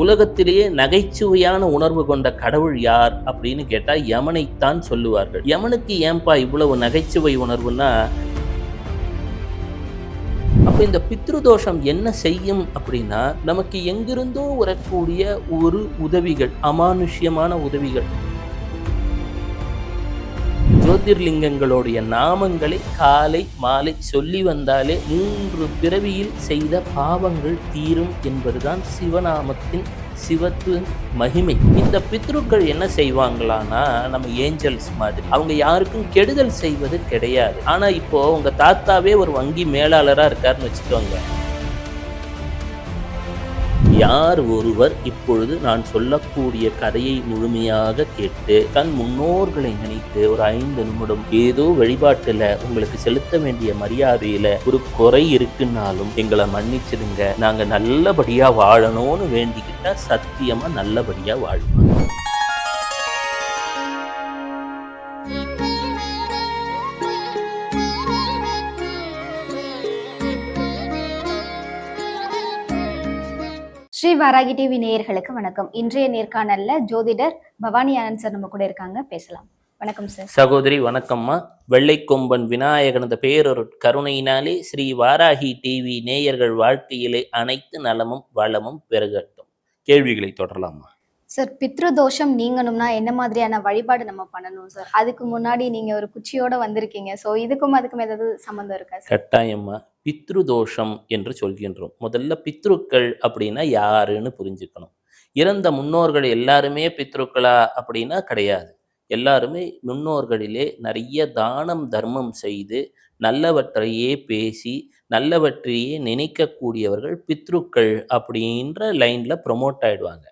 உலகத்திலேயே நகைச்சுவையான உணர்வு கொண்ட கடவுள் யார் அப்படின்னு கேட்டா யமனைத்தான் சொல்லுவார்கள். யமனுக்கு ஏன்பா இவ்வளவு நகைச்சுவை உணர்வுன்னா? அப்ப இந்த பித்ருதோஷம் என்ன செய்யும் அப்படின்னா நமக்கு எங்கிருந்தோ வரக்கூடிய ஒரு உதவிகள் அமானுஷ்யமான உதவிகள். ஜோதிர்லிங்கங்களுடைய நாமங்களை காலை மாலை சொல்லி வந்தாலே மூன்று பிறவியில் செய்த பாவங்கள் தீரும் என்பதுதான் சிவநாமத்தின் சிவத்து மகிமை. இந்த பித்ருக்கள் என்ன செய்வாங்களான்னா நம்ம ஏஞ்சல்ஸ் மாதிரி. அவங்க யாருக்கும் கெடுதல் செய்வது கிடையாது. ஆனா இப்போ உங்க தாத்தாவே ஒரு வங்கி மேலாளரா இருக்காருன்னு வச்சுக்கோங்க. யார் ஒருவர் இப்பொழுது நான் சொல்லக்கூடிய கதையை முழுமையாக கேட்டு தன் முன்னோர்களை நினைத்து ஒரு ஐந்து நிமிடம் ஏதோ வழிபாட்டுல உங்களுக்கு செலுத்த வேண்டிய மரியாதையில ஒரு குறை இருக்குன்னாலும் எங்களை மன்னிச்சிடுங்க. நாங்க நல்லபடியா வாழணும்னு வேண்டிக்கிட்டா சத்தியமா நல்லபடியா வாழ்வோம். ஸ்ரீ வாராகி டிவி நேயர்களுக்கு வணக்கம். இன்றைய நேர்காணல்ல ஜோதிடர் பவானி ஆனந்த் சார் நம்ம கூட இருக்காங்க. பேசலாம். வணக்கம் சார் சகோதரி வணக்கம்மா. வெள்ளைக்கொம்பன் விநாயகனது பேரொரு கருணையினாலே ஸ்ரீ வாராகி டிவி நேயர்கள் வாழ்க்கையிலே அனைத்து நலமும் வளமும் பெருகட்டும். கேள்விகளை தொடரலாமா? சார் பித்ரு தோஷம் நீங்கணும்னா என்ன மாதிரியான வழிபாடு நம்ம பண்ணணும் சார்? அதுக்கு முன்னாடி நீங்க ஒரு குச்சியோட வந்திருக்கீங்க. ஸோ இதுக்கும் அதுக்கும் ஏதாவது சம்மந்தம் இருக்கா சார்? கட்டாயமா பித்ரு தோஷம் என்று சொல்கின்றோம். முதல்ல பித்ருக்கள் அப்படின்னா யாருன்னு புரிஞ்சுக்கணும். இறந்த முன்னோர்கள் எல்லாருமே பித்ருக்களா அப்படின்னா கிடையாது. எல்லாருமே முன்னோர்களிலே நிறைய தானம் தர்மம் செய்து நல்லவற்றையே பேசி நல்லவற்றையே நினைக்கக்கூடியவர்கள் பித்ருக்கள் அப்படின்ற லைனில் ப்ரொமோட் ஆயிடுவாங்க.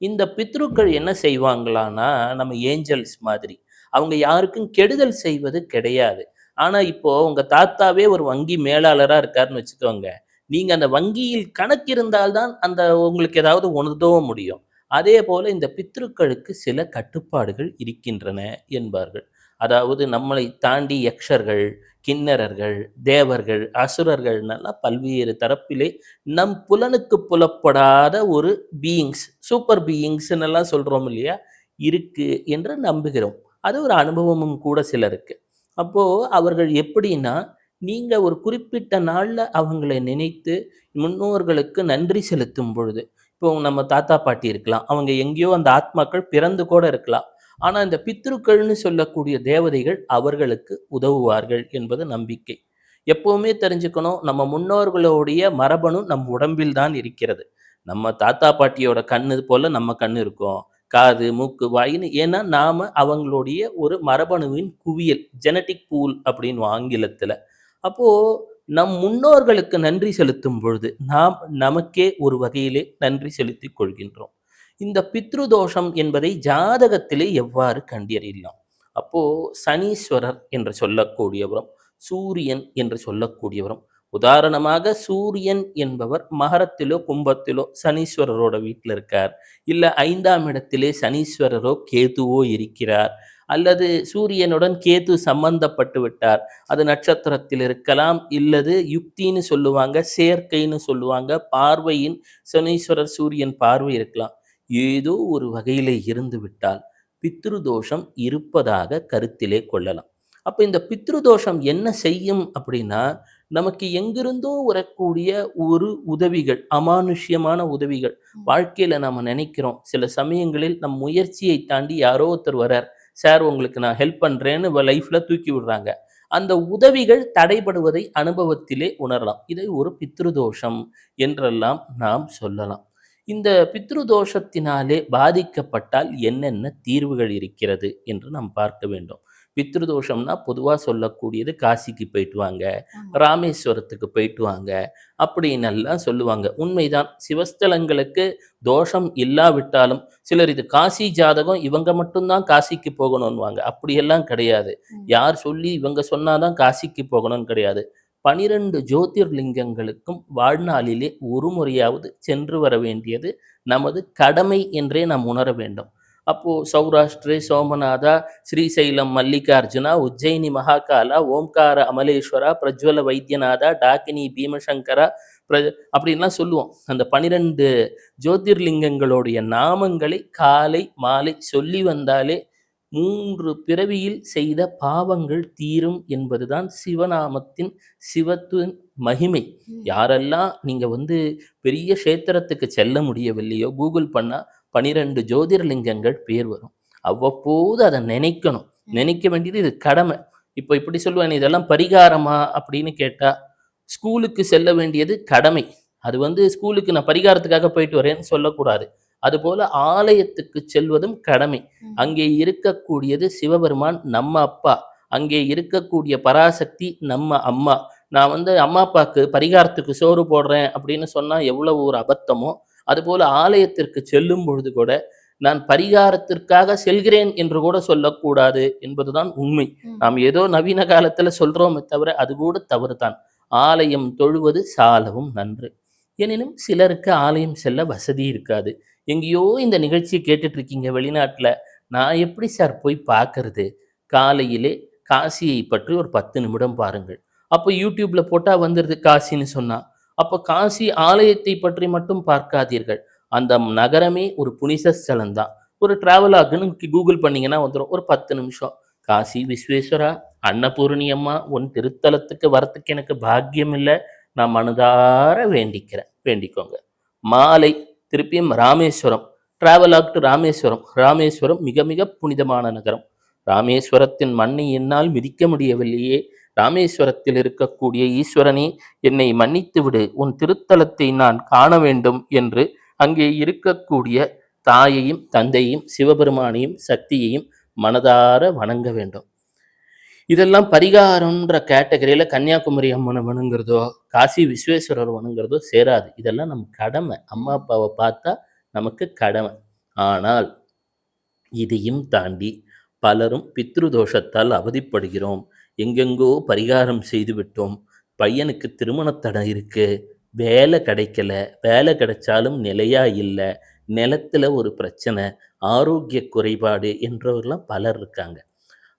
இந்த பித்ருக்கள் என்ன செய்வாங்களான்னா நம்ம ஏஞ்சல்ஸ் மாதிரி. அவங்க யாருக்கும் கெடுதல் செய்வது கிடையாது. ஆனால் இப்போ உங்கள் தாத்தாவே ஒரு வங்கி மேலாளராக இருக்காருன்னு வச்சுக்கோங்க. நீங்கள் அந்த வங்கியில் கணக்கு இருந்தால்தான் அந்த உங்களுக்கு ஏதாவது உணர்த்தவும் முடியும். அதே போல் இந்த பித்ருக்களுக்கு சில கட்டுப்பாடுகள் இருக்கின்றன என்பார்கள். அதாவது நம்மளை தாண்டி யக்ஷர்கள் கிண்ணறர்கள் தேவர்கள் அசுரர்கள்னெல்லாம் பல்வேறு தரப்பிலே நம் புலனுக்கு புலப்படாத ஒரு பீயிங்ஸ் சூப்பர் பீயிங்ஸ்ன்னு எல்லாம் சொல்கிறோம் இல்லையா? இருக்கு என்று நம்புகிறோம். அது ஒரு அனுபவமும் கூட சிலருக்கு. அப்போது அவர்கள் எப்படின்னா நீங்கள் ஒரு குறிப்பிட்ட நாளில் அவங்களை நினைத்து முன்னோர்களுக்கு நன்றி செலுத்தும் பொழுது இப்போ நம்ம தாத்தா பாட்டி இருக்கலாம் அவங்க எங்கேயோ அந்த ஆத்மாக்கள் பிறந்து கூட இருக்கலாம் ஆனால் இந்த பித்ருக்கள்னு சொல்லக்கூடிய தேவதைகள் அவர்களுக்கு உதவுவார்கள் என்பது நம்பிக்கை. எப்பவுமே தெரிஞ்சுக்கணும் நம்ம முன்னோர்களுடைய மரபணு நம் உடம்பில் தான் இருக்கிறது. நம்ம தாத்தா பாட்டியோட கண்ணு போல நம்ம கண்ணு இருக்கும். காது மூக்கு வாயின்னு ஏன்னா நாம அவங்களுடைய ஒரு மரபணுவின் குவியல் ஜெனட்டிக் பூல் அப்படின்னு ஆங்கிலத்துல. அப்போ நம் முன்னோர்களுக்கு நன்றி செலுத்தும் பொழுது நாம் நமக்கே ஒரு வகையிலே நன்றி செலுத்திக் கொள்கின்றோம். இந்த பித்ருதோஷம் என்பதை ஜாதகத்திலே எவ்வாறு கண்டறியலாம்? அப்போ சனீஸ்வரர் என்று சொல்லக்கூடியவரும் சூரியன் என்று சொல்லக்கூடியவரும் உதாரணமாக சூரியன் என்பவர் மகரத்திலோ கும்பத்திலோ சனீஸ்வரரோட வீட்டில் இருக்கார். இல்லை ஐந்தாம் இடத்திலே சனீஸ்வரரோ கேதுவோ இருக்கிறார். அல்லது சூரியனுடன் கேது சம்பந்தப்பட்டு விட்டார். அது நட்சத்திரத்தில் இருக்கலாம் இல்லது யுக்தின்னு சொல்லுவாங்க சேர்க்கைன்னு சொல்லுவாங்க பார்வையின் சனீஸ்வரர் சூரியன் பார்வை இருக்கலாம். ஏதோ ஒரு வகையிலே இருந்து விட்டால் பித்ரு தோஷம் இருப்பதாக கருத்திலே கொள்ளலாம். அப்போ இந்த பித்ரு தோஷம் என்ன செய்யும் அப்படின்னா நமக்கு எங்கிருந்தோ வரக்கூடிய ஒரு உதவிகள் அமானுஷ்யமான உதவிகள் வாழ்க்கையில நாம நினைக்கிறோம். சில சமயங்களில் நம் முயற்சியை தாண்டி யாரோ ஒருத்தர் வரார். சார் உங்களுக்கு நான் ஹெல்ப் பண்றேன்னு லைஃப்ல தூக்கி விடுறாங்க. அந்த உதவிகள் தடைபடுவதை அனுபவத்திலே உணரலாம். இதை ஒரு பித்ருதோஷம் என்றெல்லாம் நாம் சொல்லலாம். இந்த பித்ருதோஷத்தினாலே பாதிக்கப்பட்டால் என்னென்ன தீர்வுகள் இருக்கிறது என்று நாம் பார்க்க வேண்டும். பித்ருதோஷம்னா பொதுவாக சொல்லக்கூடியது காசிக்கு போயிட்டு வாங்க ராமேஸ்வரத்துக்கு போயிட்டு வாங்க அப்படின்னு எல்லாம் சொல்லுவாங்க. உண்மைதான். சிவஸ்தலங்களுக்கு தோஷம் இல்லாவிட்டாலும் சிலர் இது காசி ஜாதகம் இவங்க மட்டும்தான் காசிக்கு போகணும்னுவாங்க. அப்படியெல்லாம் கிடையாது. யார் சொல்லி இவங்க சொன்னாதான் காசிக்கு போகணும்னு கிடையாது. பனிரெண்டு ஜோதிர்லிங்கங்களுக்கும் வாழ்நாளிலே ஒரு முறையாவது சென்று வர வேண்டியது நமது கடமை என்றே நாம் உணர வேண்டும். அப்போது சௌராஷ்டிரே சோமநாதா ஸ்ரீசைலம் மல்லிகார்ஜுனா உஜ்ஜயினி மகாகாலா ஓம்கார அமலேஸ்வரா பிரஜ்வல வைத்தியநாதா டாக்கினி பீமசங்கரா பிர அப்படின்லாம் சொல்லுவோம். அந்த பனிரெண்டு ஜோதிர்லிங்கங்களுடைய நாமங்களை காலை மாலை சொல்லி வந்தாலே மூன்று பிறவியில் செய்த பாவங்கள் தீரும் என்பதுதான் சிவநாமத்தின் சிவத்துவன் மகிமை. யாரெல்லாம் நீங்க வந்து பெரிய கஷேத்திரத்துக்கு செல்ல முடியவில்லையோ கூகுள் பண்ணா பனிரெண்டு ஜோதிர்லிங்கங்கள் பேர் வரும். அவ்வப்போது அதை நினைக்கணும். நினைக்க வேண்டியது இது கடமை. இப்போ இப்படி சொல்லுவேன் இதெல்லாம் பரிகாரமா அப்படின்னு கேட்டா ஸ்கூலுக்கு செல்ல வேண்டியது கடமை. அது வந்து ஸ்கூலுக்கு நான் பரிகாரத்துக்காக போயிட்டு வரேன்னு சொல்லக்கூடாது. அதுபோல ஆலயத்துக்கு செல்வதும் கடமை. அங்கே இருக்கக்கூடியது சிவபெருமான் நம்ம அப்பா. அங்கே இருக்கக்கூடிய பராசக்தி நம்ம அம்மா. நான் வந்து அம்மா அப்பாவுக்கு பரிகாரத்துக்கு சோறு போடுறேன் அப்படின்னு சொன்னா எவ்வளவு ஒரு அபத்தமோ அதுபோல ஆலயத்திற்கு செல்லும் பொழுது கூட நான் பரிகாரத்திற்காக செல்கிறேன் என்று கூட சொல்லக்கூடாது என்பதுதான் உண்மை. நாம் ஏதோ நவீன காலத்துல சொல்றோமே தவிர அது கூட தவறுதான். ஆலயம் தொழுவது சாலவும் நன்று. எனினும் சிலருக்கு ஆலயம் செல்ல வசதி இருக்காது. எங்கேயோ இந்த நிகழ்ச்சியை கேட்டுட்ருக்கீங்க வெளிநாட்டில். நான் எப்படி சார் போய் பார்க்கறது? காலையிலே காசியை பற்றி ஒரு பத்து நிமிடம் பாருங்கள். அப்போ யூடியூப்பில் போட்டால் வந்துடுது காசின்னு சொன்னால் அப்போ காசி ஆலயத்தை பற்றி மட்டும் பார்க்காதீர்கள். அந்த நகரமே ஒரு புனித ஸ்தலம் தான். ஒரு டிராவலாகுன்னு கூகுள் பண்ணிங்கன்னா வந்துடும் ஒரு பத்து நிமிஷம். காசி விஸ்வேஸ்வரா அன்னபூரணி அம்மா உன் திருத்தலத்துக்கு வரத்துக்கு எனக்கு பாக்கியம் இல்லை நான் மனதார வேண்டிக்கிறேன். வேண்டிக்கோங்க. மாலை திருப்பியும் Rameswaram. Travelogue to Rameswaram. Rameswaram மிக மிக புனிதமான நகரம். ராமேஸ்வரத்தின் மண்ணை என்னால் மிதிக்க முடியவில்லையே. ராமேஸ்வரத்தில் இருக்கக்கூடிய ஈஸ்வரனே என்னை மன்னித்து விடு. உன் திருத்தலத்தை நான் காண வேண்டும் என்று அங்கே இருக்கக்கூடிய தாயையும் தந்தையும் சிவபெருமானையும் சக்தியையும் மனதார வணங்க வேண்டும். இதெல்லாம் பரிகாரம்ன்ற கேட்டகரியில கன்னியாகுமரி அம்மனை வணங்குறதோ காசி விஸ்வேஸ்வரர் வணங்குறதோ சேராது. இதெல்லாம் நம்ம கடமை. அம்மா அப்பாவை பார்த்தா நமக்கு கடமை. ஆனால் இதையும் தாண்டி பலரும் பித்ரு தோஷத்தால் அவதிப்படுகிறோம். எங்கெங்கோ பரிகாரம் செய்து விட்டோம். பையனுக்கு திருமணத்தடை இருக்கு. வேலை கிடைக்கல. வேலை கிடைச்சாலும் நிலையா இல்லை. நிலத்துல ஒரு பிரச்சனை. ஆரோக்கிய குறைபாடு என்றவர்கள்லாம் பலர் இருக்காங்க.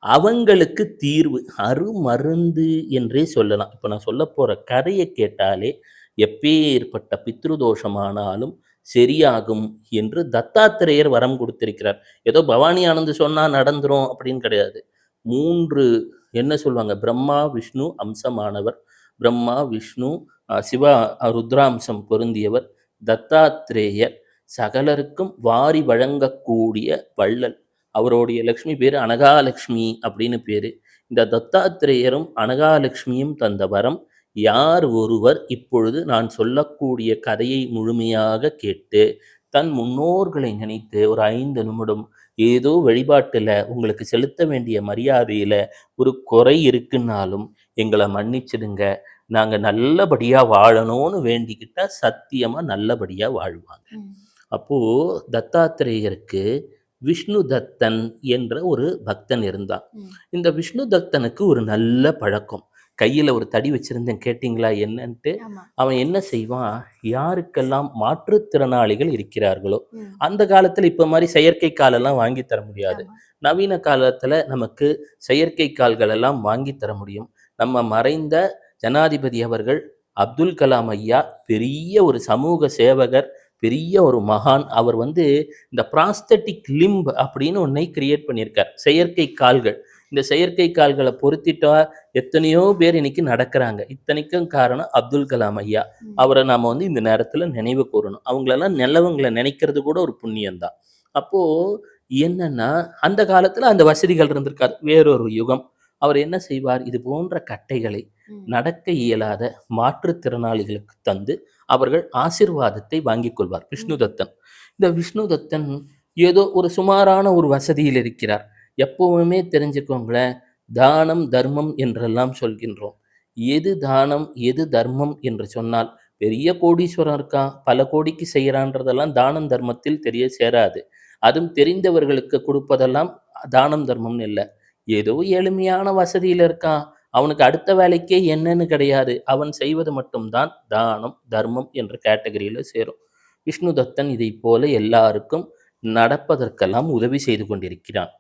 அவங்களுக்கு தீர்வு அருமருந்து என்றே சொல்லலாம். இப்போ நான் சொல்ல போகிற கதையை கேட்டாலே எப்பேற்பட்ட பித்ருதோஷமானாலும் சரியாகும் என்று தத்தாத்திரேயர் வரம் கொடுத்திருக்கிறார். ஏதோ பவானி ஆனந்த் சொன்னால் நடந்துரும் அப்படின்னு கிடையாது. மூன்று என்ன சொல்லுவாங்க? பிரம்மா விஷ்ணு அம்சமானவர். பிரம்மா விஷ்ணு சிவா ருத்ராம்சம் பொருந்தியவர். தத்தாத்திரேயர் சகலருக்கும் வாரி வழங்கக்கூடிய வள்ளல். அவருடைய லக்ஷ்மி பேர் அனகாலக்ஷ்மி அப்படின்னு பேரு. இந்த தத்தாத்திரேயரும் அனகாலக்ஷ்மியும் தந்த வரம் யார் ஒருவர் இப்பொழுது நான் சொல்லக்கூடிய கதையை முழுமையாக கேட்டு தன் முன்னோர்களை நினைத்து ஒரு ஐந்து நிமிடம் ஏதோ வழிபாட்டுல உங்களுக்கு செலுத்த வேண்டிய மரியாதையில ஒரு குறை இருக்குன்னாலும் எங்களை மன்னிச்சிடுங்க. நாங்க நல்லபடியா வாழணும்னு வேண்டிக்கிட்டா சத்தியமா நல்லபடியா வாழ்வாங்க. ம். அப்போ தத்தாத்திரேயருக்கு விஷ்ணு தத்தன் என்ற ஒரு பக்தன் இருந்தான். இந்த விஷ்ணு தத்தனுக்கு ஒரு நல்ல பழக்கம் கையில ஒரு தடி வச்சிருந்தேன் கேட்டிங்களா என்னன்ட்டு அவன் என்ன செய்வான் யாருக்கெல்லாம் மாற்றுத்திறனாளிகள் இருக்கிறார்களோ. அந்த காலத்துல இப்ப மாதிரி செயற்கை காலெல்லாம் வாங்கி தர முடியாது. நவீன காலத்துல நமக்கு செயற்கை கால்கள் எல்லாம் வாங்கி தர முடியும் நம்ம மறைந்த ஜனாதிபதி அவர்கள் அப்துல் கலாம் ஐயா பெரிய ஒரு சமூக சேவகர் பெரிய ஒரு மகான். அவர் வந்து இந்த ப்ராஸ்தட்டிக் லிம்ப் அப்படின்னு ஒன்றை கிரியேட் பண்ணியிருக்கார். செயற்கை கால்கள். இந்த செயற்கை கால்களை பொருத்திட்டா எத்தனையோ பேர் இன்னைக்கு நடக்கிறாங்க. இத்தனைக்கும் காரணம் அப்துல் கலாம் ஐயா. அவரை நாம வந்து இந்த நேரத்துல நினைவு கூறணும். அவங்களெல்லாம் நல்லவங்களை நினைக்கிறது கூட ஒரு புண்ணியம்தான் அப்போ என்னன்னா அந்த காலத்துல அந்த வசதிகள் இருந்திருக்காது. வேறொரு யுகம். அவர் என்ன செய்வார்? இது போன்ற கட்டைகளை. நடக்க இயலாத மாற்றுத்திறனாளிகளுக்கு தந்து அவர்கள் ஆசிர்வாதத்தை வாங்கிக் கொள்வார். விஷ்ணுதத்தன். இந்த விஷ்ணுதத்தன் ஏதோ ஒரு சுமாரான ஒரு வசதியில் இருக்கிறார். எப்பவுமே தெரிஞ்சுக்கோங்களேன் தானம் தர்மம் என்றெல்லாம் சொல்கின்றோம். எது தானம் எது தர்மம் என்று சொன்னால் பெரிய கோடீஸ்வரன் இருக்கான் பல கோடிக்கு செய்யறான்றதெல்லாம் தானம் தர்மத்தில் தெரிய சேராது. அதுவும் தெரிந்தவர்களுக்கு கொடுப்பதெல்லாம் தானம் தர்மம்னு இல்லை. ஏதோ எளிமையான வசதியில் இருக்கான் அவனுக்கு அடுத்த வேலைக்கே என்னன்னு கிடையாது. அவன் செய்வது மட்டும்தான் தானம் தர்மம் என்ற கேட்டகரியில் சேரும். விஷ்ணு தத்தன் இதை போல எல்லாருக்கும் நடப்பதற்கெல்லாம் உதவி செய்து கொண்டிருக்கிறான்.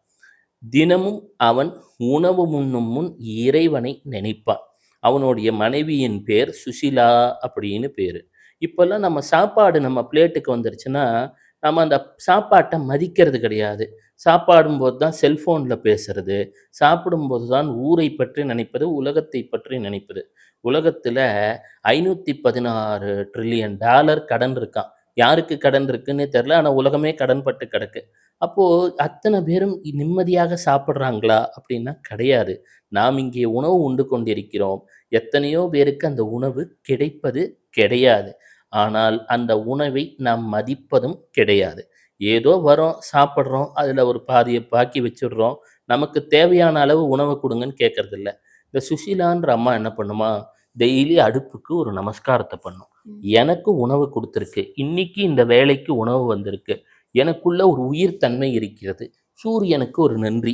தினமும் அவன் உணவு உண்ணும் முன் இறைவனை நினைப்பான். அவனுடைய மனைவியின் பேர் சுசிலா அப்படின்னு பேர். இப்போல்லாம் நம்ம சாப்பாடு நம்ம பிளேட்டுக்கு வந்துருச்சுன்னா நம்ம அந்த சாப்பாட்டை மதிக்கிறது கிடையாது. சாப்பாடும்போது தான் செல்ஃபோனில் பேசுறது. சாப்பிடும்போது தான் ஊரை பற்றி நினைப்பது உலகத்தை பற்றி நினைப்பது. உலகத்தில் ஐநூற்றி பதினாறு ட்ரில்லியன் டாலர் கடன் இருக்கான் யாருக்கு கடன் இருக்குன்னு தெரில ஆனால் உலகமே கடன் பட்டு கிடக்கு. அப்போது அத்தனை பேரும் நிம்மதியாக சாப்பிட்றாங்களா அப்படின்னா கிடையாது. நாம் இங்கே உணவு உண்டு கொண்டிருக்கிறோம். எத்தனையோ பேருக்கு அந்த உணவு கிடைப்பது கிடையாது. ஆனால் அந்த உணவை நாம் மதிப்பதும் கிடையாது. ஏதோ வரோம் சாப்பிட்றோம் அதில் ஒரு பாதியை பாக்கி வச்சிடுறோம். நமக்கு தேவையான அளவு உணவு கொடுங்கன்னு கேட்கறதில்ல இந்த சுஷீலான்ற அம்மா என்ன பண்ணுமா? டெய்லி அடுப்புக்கு ஒரு நமஸ்காரத்தை பண்ணும். எனக்கு உணவு கொடுத்துருக்கு. இன்னைக்கு இந்த வேலைக்கு உணவு வந்திருக்கு. எனக்குள்ள ஒரு உயிர் தன்மை இருக்கிறது. சூரியனுக்கு ஒரு நன்றி.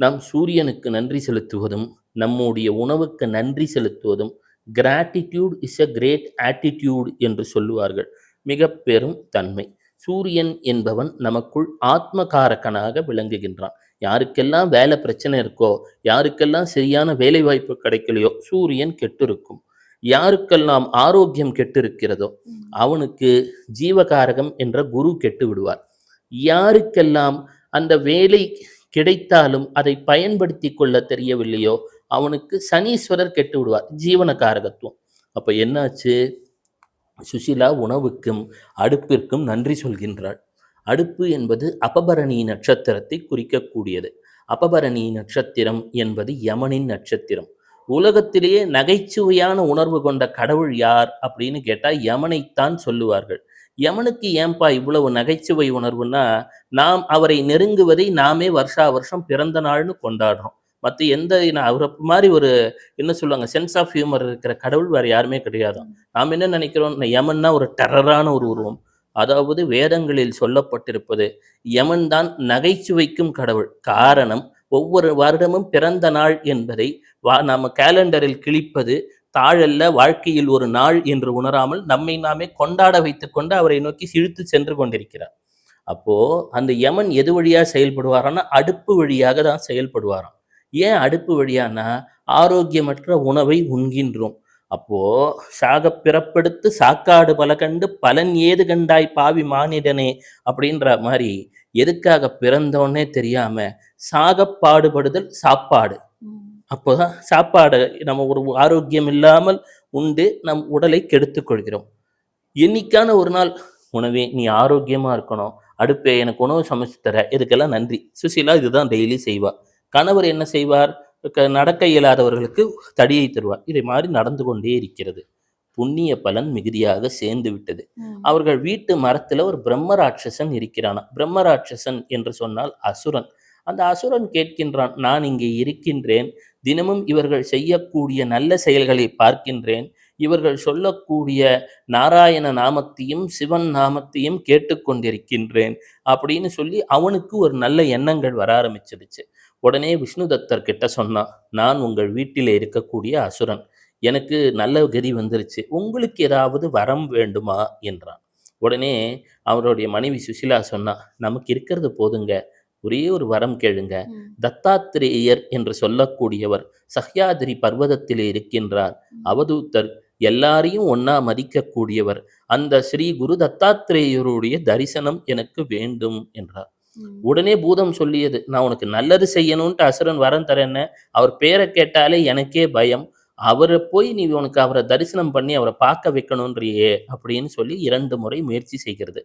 நாம் சூரியனுக்கு நன்றி செலுத்துவதும் நம்முடைய உணவுக்கு நன்றி செலுத்துவதும் gratitude is a great attitude என்று சொல்லுவார்கள். மிக பெரும் தன்மை. சூரியன் என்பவன் நமக்குள் ஆத்மகாரகனாக விளங்குகின்றான். யாருக்கெல்லாம் வேலை பிரச்சனை இருக்கோ யாருக்கெல்லாம் சரியான வேலை வாய்ப்பு கிடைக்கலையோ சூரியன் கெட்டிருக்கும். யாருக்கெல்லாம் ஆரோக்கியம் கெட்டிருக்கிறதோ அவனுக்கு ஜீவகாரகம் என்ற குரு கெட்டு விடுவார் யாருக்கெல்லாம் அந்த வேலை கிடைத்தாலும் அதை பயன்படுத்தி கொள்ள தெரியவில்லையோ அவனுக்கு சனீஸ்வரர் கெட்டு விடுவார் ஜீவன காரகத்துவம் அப்போ என்னாச்சு? சுசிலா உணவுக்கும் அடுப்பிற்கும் நன்றி சொல்கின்றாள். அடுப்பு என்பது அபபரணி நட்சத்திரத்தை குறிக்கக்கூடியது. அபபரணி நட்சத்திரம் என்பது யமனின் நட்சத்திரம். உலகத்திலேயே நகைச்சுவையான உணர்வு கொண்ட கடவுள் யார் அப்படின்னு கேட்டால் யமனைத்தான் சொல்லுவார்கள். யமனுக்கு ஏன்பா இவ்வளவு நகைச்சுவை உணர்வுன்னா நாம் அவரை நெருங்குவதை நாமே வருஷா வருஷம் பிறந்த நாள்னு கொண்டாடுறோம். மற்ற எந்த அவரை மாதிரி ஒரு என்ன சொல்லுவாங்க சென்ஸ் ஆஃப் ஹியூமர் இருக்கிற கடவுள் வேறு யாருமே கிடையாது. நாம் என்ன நினைக்கிறோம்? யமன்னா ஒரு டெரரான ஒரு உருவம். அதாவது வேதங்களில் சொல்லப்பட்டிருப்பது யமன் தான் நகைச்சுவைக்கும் கடவுள். காரணம் ஒவ்வொரு வருடமும் பிறந்த நாள் என்பதை வா நாம் கேலண்டரில் கிழிப்பது தாழல்ல வாழ்க்கையில் ஒரு நாள் என்று உணராமல் நம்மை நாமே கொண்டாட வைத்துக்கொண்டு அவரை நோக்கி இழுத்து சென்று கொண்டிருக்கிறார். அப்போ அந்த யமன் எது வழியா செயல்படுவாரான்னா அடுப்பு வழியாக தான் செயல்படுவாராம். ஏன் அடுப்பு வழியானா ஆரோக்கியமற்ற உணவை உண்கின்றோம். அப்போ சாக பிறப்படுத்து சாக்காடு பல கண்டு பலன் ஏது கண்டாய் பாவி மானிடனே அப்படின்ற மாதிரி எதுக்காக பிறந்தோன்னே தெரியாம சாக பாடுபடுதல் சாப்பாடு. அப்போதான் சாப்பாடு நம்ம ஒரு ஆரோக்கியம் இல்லாமல் உண்டு நம் உடலை கெடுத்து கொள்கிறோம். என்னைக்கான ஒரு நாள்? உணவே நீ ஆரோக்கியமா இருக்கணும். அடுப்பே எனக்கு உணவு சமைச்சு தர. இதுக்கெல்லாம் நன்றி. சுசீலா இதுதான் டெய்லி செய்வா. கணவர் என்ன செய்வார்? நடக்க இயலாதவர்களுக்கு தடியை தருவார். இதை மாதிரி நடந்து கொண்டே இருக்கிறது. புண்ணிய பலன் மிகுதியாக சேர்ந்து விட்டது. அவர்கள் வீட்டு மரத்துல ஒரு பிரம்ம ராட்சசன் இருக்கிறானா பிரம்ம ராட்சசன் என்று சொன்னால் அசுரன். அந்த அசுரன் கேட்கின்றான் நான் இங்கே இருக்கின்றேன். தினமும் இவர்கள் செய்யக்கூடிய நல்ல செயல்களை பார்க்கின்றேன். இவர்கள் சொல்லக்கூடிய நாராயண நாமத்தையும் சிவன் நாமத்தையும் கேட்டுக்கொண்டிருக்கின்றேன். அப்படின்னு சொல்லி அவனுக்கு ஒரு நல்ல எண்ணங்கள் வர ஆரம்பிச்சிடுச்சு உடனே விஷ்ணு தத்தர் கிட்ட சொன்னான் நான் உங்கள் வீட்டிலே இருக்கக்கூடிய அசுரன். எனக்கு நல்ல கதி வந்துருச்சு. உங்களுக்கு ஏதாவது வரம் வேண்டுமா? என்றான். உடனே அவருடைய மனைவி சுசிலா சொன்னா நமக்கு இருக்கிறது போதுங்க. ஒரே ஒரு வரம் கேளுங்க. தத்தாத்திரேயர் என்று சொல்லக்கூடியவர் சஹ்யாதிரி பர்வதத்திலே இருக்கின்றார். அவதூத்தர் எல்லாரையும் ஒன்னா மதிக்கக்கூடியவர். அந்த ஸ்ரீ குரு தத்தாத்திரேயருடைய தரிசனம் எனக்கு வேண்டும் என்றார். உடனே பூதம் சொல்லியது நான் உனக்கு நல்லது செய்யணும்ட்டு அசுரன் வரம் தரேன்னு அவர் பேரை கேட்டாலே எனக்கே பயம். அவரை போய் நீ உனக்கு அவரை தரிசனம் பண்ணி அவரை பார்க்க வைக்கணுன்றியே அப்படின்னு சொல்லி இரண்டு முறை முயற்சி செய்கிறது.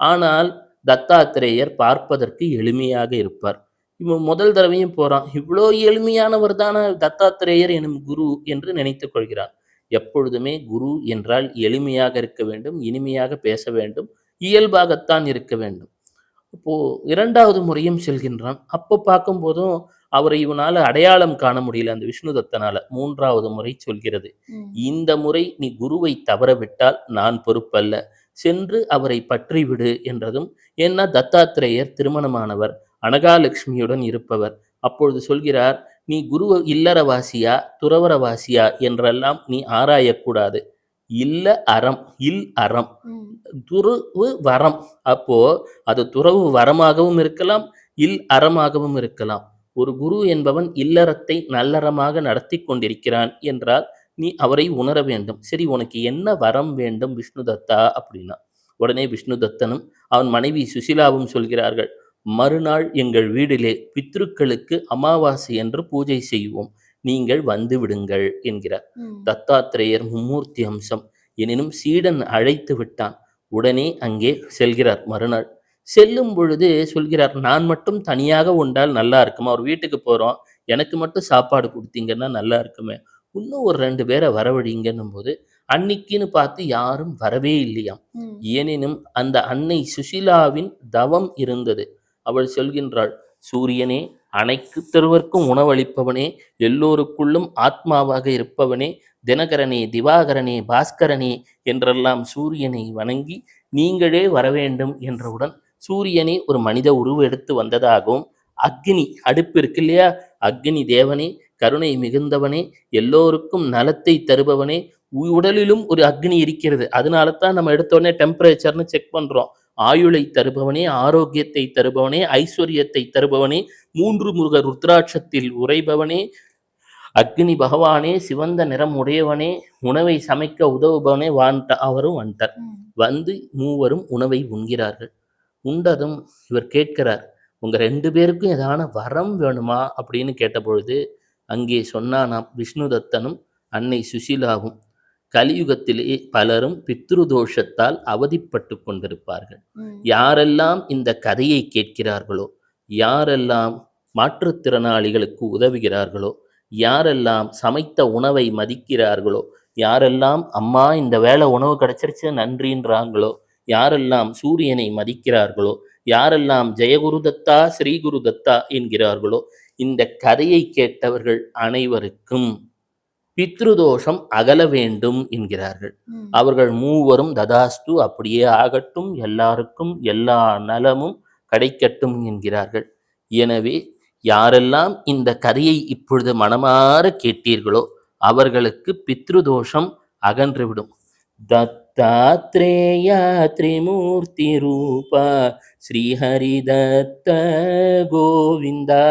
ஆனால் தத்தாத்திரேயர் பார்ப்பதற்கு எளிமையாக இருப்பார். இவன் முதல் தடவையும் போறான். இவ்வளோ எளிமையானவர் தான தத்தாத்திரேயர் எனும் குரு என்று நினைத்துக் கொள்கிறார். எப்பொழுதுமே குரு என்றால் எளிமையாக இருக்க வேண்டும் இனிமையாக பேச வேண்டும் இயல்பாகத்தான் இருக்க வேண்டும். அப்போ இரண்டாவது முறையும் செல்கின்றான். அப்போ பார்க்கும்போதும் அவரை இவனால அடையாளம் காண முடியல அந்த விஷ்ணு தத்தனால. மூன்றாவது முறை சொல்கிறது. இந்த முறை நீ குருவை தவறவிட்டால் நான் பொறுப்பல்ல. சென்று அவரை பற்றிவிடு என்றதும் ஏன்னா தத்தாத்திரேயர் திருமணமானவர் அனகாலட்சுமியுடன் இருப்பவர். அப்பொழுது சொல்கிறார் நீ குரு இல்லறவாசியா துறவரவாசியா என்றெல்லாம் நீ ஆராயக்கூடாது. இல்ல அறம் இல் அறம். துறவு வரம். அப்போ அது துறவு வரமாகவும் இருக்கலாம் இல் அறமாகவும் இருக்கலாம். ஒரு குரு என்பவன் இல்லறத்தை நல்லறமாக நடத்தி கொண்டிருக்கிறான் என்றால் நீ அவரை உணர வேண்டும். சரி உனக்கு என்ன வரம் வேண்டும் விஷ்ணுதத்தா அப்படின்னா? உடனே விஷ்ணுதத்தனும் அவன் மனைவி சுசிலாவும் சொல்கிறார்கள் மறுநாள் எங்கள் வீட்டிலே பித்ருக்களுக்கு அமாவாசை என்று பூஜை செய்வோம். நீங்கள் வந்து விடுங்கள் என்கிறார். தத்தாத்திரேயர் மும்மூர்த்தி அம்சம். எனினும் சீடன் அழைத்து விட்டான். உடனே அங்கே செல்கிறார். மறுநாள் செல்லும் பொழுது சொல்கிறார் நான் மட்டும் தனியாக உண்டால் நல்லா இருக்குமா? ஒரு வீட்டுக்கு போறோம். எனக்கு மட்டும் சாப்பாடு கொடுத்தீங்கன்னா நல்லா இருக்குமே? இன்னும் ஒரு ரெண்டு பேரை வரவழிங்கன்னும் போது அன்னைக்குன்னு பார்த்து யாரும் வரவே இல்லையாம். எனினும் அந்த அன்னை சுசிலாவின் தவம் இருந்தது. அவள் சொல்கின்றாள் சூரியனே அனைத்து தெருவர்க்கும் உணவளிப்பவனே எல்லோருக்குள்ளும் ஆத்மாவாக இருப்பவனே தினகரனே திவாகரனே பாஸ்கரனே என்றெல்லாம் சூரியனை வணங்கி நீங்களே வரவேண்டும் என்றவுடன் சூரியனே ஒரு மனித உருவெடுத்து வந்ததாகவும் அக்னி அடுப்பு இருக்கு இல்லையா? அக்னி தேவனே கருணை மிகுந்தவனே எல்லோருக்கும் நலத்தை தருபவனே உ- உடலிலும் ஒரு அக்னி இருக்கிறது. அதனால தான் நம்ம எடுத்தோடனே டெம்பரேச்சர்னு செக் பண்றோம். ஆயுளை தருபவனே ஆரோக்கியத்தை தருபவனே ஐஸ்வர்யத்தை தருபவனே மூன்று முருக ருத்ராட்சத்தில் உறைபவனே அக்னி பகவானே சிவந்த நிறம் உடையவனே உணவை சமைக்க உதவுபவனே வான்ட்ட அவரும் வந்துட்டார். வந்து மூவரும் உணவை உண்கிறார்கள் உண்டதும் இவர் கேட்கிறார் உங்க ரெண்டு பேருக்கும் ஏதான வரம் வேணுமா அப்படின்னு கேட்டபொழுது அங்கே சொன்னானாம் விஷ்ணுதத்தனும் அன்னை சுசீலாவும் கலியுகத்திலே பலரும் பித்ரு தோஷத்தால் அவதிப்பட்டு கொண்டிருப்பார்கள். யாரெல்லாம் இந்த கதையை கேட்கிறார்களோ யாரெல்லாம் மாற்றுத்திறனாளிகளுக்கு உதவுகிறார்களோ யாரெல்லாம் சமைத்த உணவை மதிக்கிறார்களோ யாரெல்லாம் அம்மா இந்த வேளை உணவு கிடைச்சிருச்சு நன்றின்றாங்களோ யாரெல்லாம் சூரியனை மதிக்கிறார்களோ யாரெல்லாம் ஜெயகுரு தத்தா ஸ்ரீகுரு தத்தா என்கிறார்களோ இந்த கதையை கேட்டவர்கள் அனைவருக்கும் பித்ருதோஷம் அகல வேண்டும் என்கிறார்கள். அவர்கள் மூவரும் ததாஸ்து அப்படியே ஆகட்டும் எல்லாருக்கும் எல்லா நலமும் கடைக்கட்டும் என்கிறார்கள். எனவே யாரெல்லாம் இந்த கதையை இப்பொழுது மனமாற கேட்டீர்களோ அவர்களுக்கு பித்ருதோஷம் அகன்றுவிடும். தத்தாத்ரேயா திரிமூர்த்தி ரூபா ஸ்ரீஹரி தத்த கோவிந்தா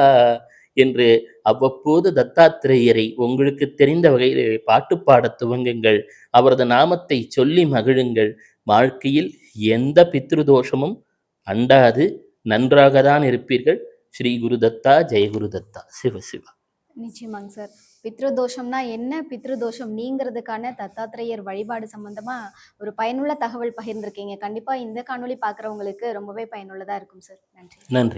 என்று அவ்வப்போது தத்தாத்திரேயரை உங்களுக்கு தெரிந்த வகையில் பாட்டு பாட துவங்குங்கள். அவரது நாமத்தை சொல்லி மகிழுங்கள். வாழ்க்கையில் எந்த பித்ருதோஷமும் அண்டாது நன்றாக தான் இருப்பீர்கள். ஸ்ரீ குரு தத்தா ஜெயகுரு தத்தா. சிவ சிவா. நிச்சயமாங்க சார். பித்ருதோஷம்னா என்ன? பித்ருதோஷம் நீங்கிறதுக்கான தத்தாத்திரேயர் வழிபாடு சம்பந்தமா ஒரு பயனுள்ள தகவல் பகிர்ந்திருக்கீங்க. கண்டிப்பா இந்த காணொளி பார்க்குறவங்களுக்கு ரொம்பவே பயனுள்ளதா இருக்கும் சார். நன்றி. நன்றி.